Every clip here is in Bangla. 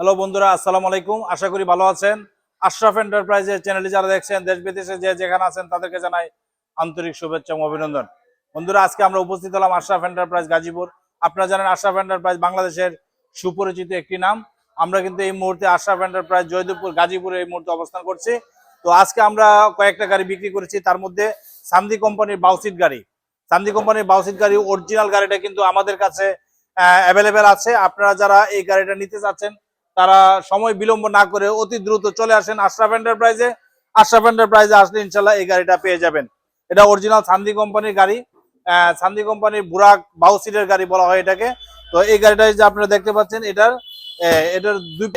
হ্যালো বন্ধুরা, আসসালামু আলাইকুম। আশা করি ভালো আছেন। আশরাফ এন্টারপ্রাইজের চ্যানেলটি যারা দেখছেন, দেশ, বিদেশে যে যেখানে আছেন, তাদেরকে জানাই আন্তরিক শুভেচ্ছা এবং অভিনন্দন। বন্ধুরা, আজকে আমরা উপস্থিত হলাম আশরাফ এন্টারপ্রাইজ গাজীপুর। আপনারা জানেন আশরাফ এন্টারপ্রাইজ বাংলাদেশের সুপরিচিত একটি নাম। আমরা কিন্তু এই মুহূর্তে আশরাফ এন্টারপ্রাইজ জয়দেবপুর, গাজীপুরে এই মুহূর্তে অবস্থান করছি। তো আজকে আমরা কয়েকটা গাড়ি বিক্রি করেছি। তার মধ্যে সামদি কোম্পানির বাউসিট গাড়ি। সামদি কোম্পানির বাউসিট গাড়ি অরিজিনাল গাড়িটা কিন্তু আমাদের কাছে অ্যাভেলেবেল আছে। আপনারা যারা এই গাড়িটা নিতে চাচ্ছেন তারা সময় বিলম্ব না করে অতি দ্রুত চলে আসেন আশরাফ এন্টারপ্রাইজে। আশরাফ এন্টারপ্রাইজে আসলে ইনশাল্লাহ এই গাড়িটা পেয়ে যাবেন। এটা অরিজিনাল সান্দি কোম্পানির গাড়ি। সান্দি কোম্পানির বুরাক বাউসিটের গাড়ি বলা হয় এটাকে। তো এই গাড়িটা যে আপনারা দেখতে পাচ্ছেন, এটার এটার দুই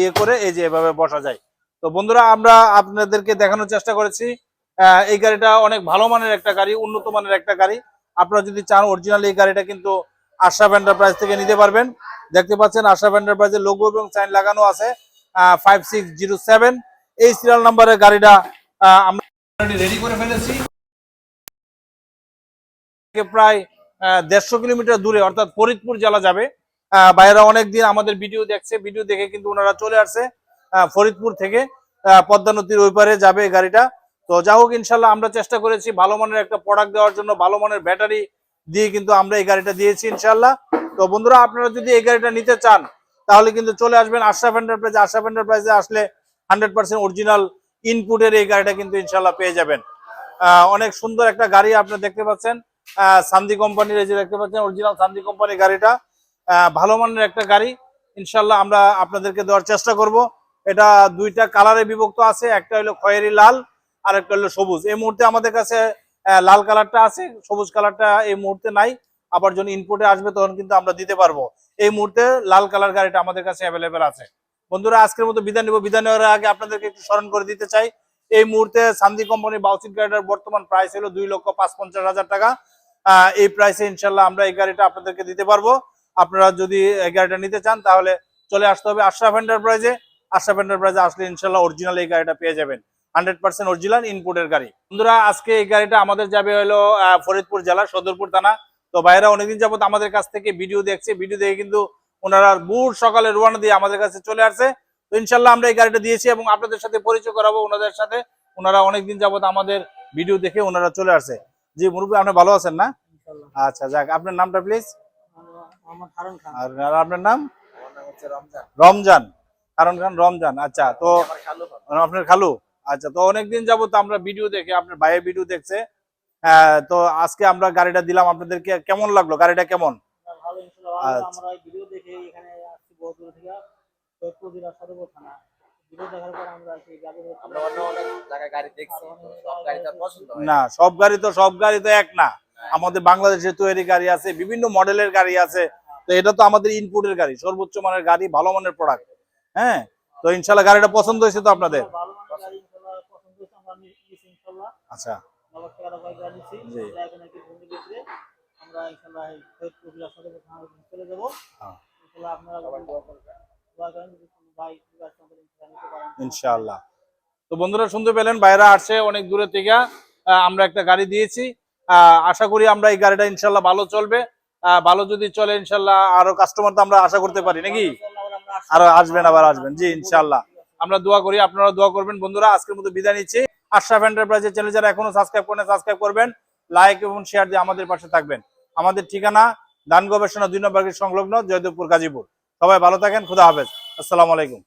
ইয়ে করে এই যে এভাবে বসা যায়। তো বন্ধুরা, আমরা আপনাদেরকে দেখানোর চেষ্টা করেছি। এই গাড়িটা অনেক ভালো মানের একটা গাড়ি, উন্নত মানের একটা গাড়ি। আপনারা যদি চান অরিজিনাল এই গাড়িটা কিন্তু আশরাফ এন্টারপ্রাইজ থেকে নিতে পারবেন। দেখতে পাচ্ছেন আশরাফ এন্টারপ্রাইজের লোগো এবং সাইন লাগানো আছে ফাইভ সিক্স জিরো সেভেন এই সিরিয়াল নাম্বারের গাড়িটা আমরা রেডি করে ফেলেছি। প্রায় দেড়শো কিলোমিটার দূরে, অর্থাৎ ফরিদপুর জেলা যাবে। বাইরে অনেকদিন আমাদের ভিডিও দেখছে ভিডিও দেখে কিন্তু ওনারা চলে আসছে ফরিদপুর থেকে পদ্মা নদীর ওই পারে যাবে গাড়িটা। তো যা হোক, ইনশাল্লাহ আমরা চেষ্টা করেছি ভালো মানের একটা প্রোডাক্ট দেওয়ার জন্য, ভালো মানের ব্যাটারি দিয়ে কিন্তু আমরা এই গাড়িটা দিয়েছি, ইনশাল্লাহ। তো বন্ধুরা, আপনারা যদি এই গাড়িটা নিতে চান, তাহলে কিন্তু চলে আসবেন আশরাফ এন্টারপ্রাইজ আশরাফ এন্টারপ্রাইজে আসলে হান্ড্রেড পার্সেন্ট অরিজিনাল ইনপুটের এই গাড়িটা কিন্তু ইনশাল্লাহ পেয়ে যাবেন। অনেক সুন্দর একটা গাড়ি আপনারা দেখতে পাচ্ছেন। সান্দি কোম্পানির এই যে দেখতে পাচ্ছেন অরিজিনাল সান্দি কোম্পানির গাড়িটা। ভালো মানের একটা গাড়ি। ইনশাল্লাহ আমরা আপনাদেরকে দেওয়ার চেষ্টা করব। এটা দুইটা কালারে বিভক্ত আছে, একটা হলো খয়েরি লাল আর একটা হলো সবুজ। এই মুহূর্তে আমাদের কাছে লাল কালারটা আছে, সবুজ কালারটা এই মুহূর্তে নাই। আবার যখন ইনপুটে আসবে তখন কিন্তু আমরা দিতে পারব। এই মুহূর্তে লাল কালার গাড়িটা আমাদের কাছে অ্যাভেলেবেল আছে। বন্ধুরা, আজকের মতো বিদায় নিব। বিদায় নেওয়ার আগে আপনাদেরকে একটু স্মরণ করে দিতে চাই। এই মুহূর্তে সান্দি কোম্পানির বাউসিট গাড়িটার বর্তমান প্রাইস হলো দুই লক্ষ পাঁচ পঞ্চাশ হাজার টাকা। এই প্রাইসে ইনশাল্লাহ আমরা এই গাড়িটা আপনাদেরকে দিতে পারব। আপনারা যদি এই গাড়িটা নিতে চান তাহলে চলে আসতে হবে আশরাফ এন্টারপ্রাইজে আশরাফ এন্টারপ্রাইজে আসলে ইনশাল্লাহ অরিজিনাল এই গাড়িটা পেয়ে যাবেন। হান্ড্রেড পার্সেন্ট অরিজিনাল ইনপুটের গাড়ি। বন্ধুরা আজকে এই গাড়িটা আমাদের যাবে হলো ফরিদপুর জেলা সদরপুর থানা। তো ভাইরা অনেকদিন যাবত আমাদের কাছ থেকে ভিডিও দেখছে। ভিডিও দেখে কিন্তু ওনারা বুট সকালে রোয়ানা দিয়ে আমাদের কাছে চলে আসছে। তো ইনশাল্লাহ আমরা এই গাড়িটা দিয়েছি এবং আপনাদের সাথে পরিচয় করাবো ওনাদের সাথে। ওনারা অনেকদিন যাবত আমাদের ভিডিও দেখে ওনারা চলে আসছে। জি মুরব্বী আপনি ভালো আছেন না? আচ্ছা যাক আপনার নামটা প্লিজ হারুন আর আপনার নাম? আমার নাম হচ্ছে রমজান। রমজান। কারণ খান রমজান আচ্ছা তো আপনার খালু? আচ্ছা তো অনেকদিন যাবত আমরা ভিডিও দেখে আপনার ভাইয়ের ভিডিও দেখছে। আহ, তো আজকে আমরা গাড়িটা দিলাম আপনাদেরকে। কেমন লাগল? গাড়িটা কেমন। আচ্ছা। তো তো হয় না। না সব গাড়ি তো সব গাড়ি তো এক না। আমাদের বাংলাদেশে তৈরি গাড়ি আছে বিভিন্ন মডেলের গাড়ি আছে। তো এটা তো আমাদের ইনপুটের গাড়ি সর্বোচ্চ মানের গাড়ি ভালো মানের প্রোডাক্ট হ্যাঁ তো ইনশাল্লাহ গাড়িটা পছন্দ হয়েছে তো আপনাদের ভালো মানের গাড়ি ইনশাল্লাহ পছন্দ হয়েছে আমরা নি- নিয়েছি ইনশাল্লাহ আচ্ছা। নিচ্ছি আমরা ইনশাল্লাহ চলে যাব হ্যাঁ। ইনশাল্লাহ আপনারা দোয়া করেন তো বন্ধুরা শুনতে পেলেন বাইরা আসছে অনেক দূরে থেকে আমরা একটা গাড়ি দিয়েছি। আহ, আশা করি আমরা এই গাড়িটা ইনশাল্লাহ ভালো চলবে। ভালো যদি চলে ইনশাল্লাহ আরও কাস্টমার তো আমরা আশা করতে পারি নাকি। আরও আসবেন আবার আসবেন। জি ইনশাল্লাহ আমরা দোয়া করি আপনারা দোয়া করবেন। বন্ধুরা, আজকের মতো বিদায় নিচ্ছি। আশরাফ এন্টারপ্রাইজের চ্যানেল যারা এখনও সাবস্ক্রাইব করেন সাবস্ক্রাইব করবেন। লাইক এবং শেয়ার দিয়ে আমাদের পাশে থাকবেন। আমাদের ঠিকানা দান গবেষণা দুই নম্বর সংলগ্ন জয়দেবপুর গাজীপুর। সবাই ভালো থাকেন, খুদা হাফেজ। আসসালামু আলাইকুম।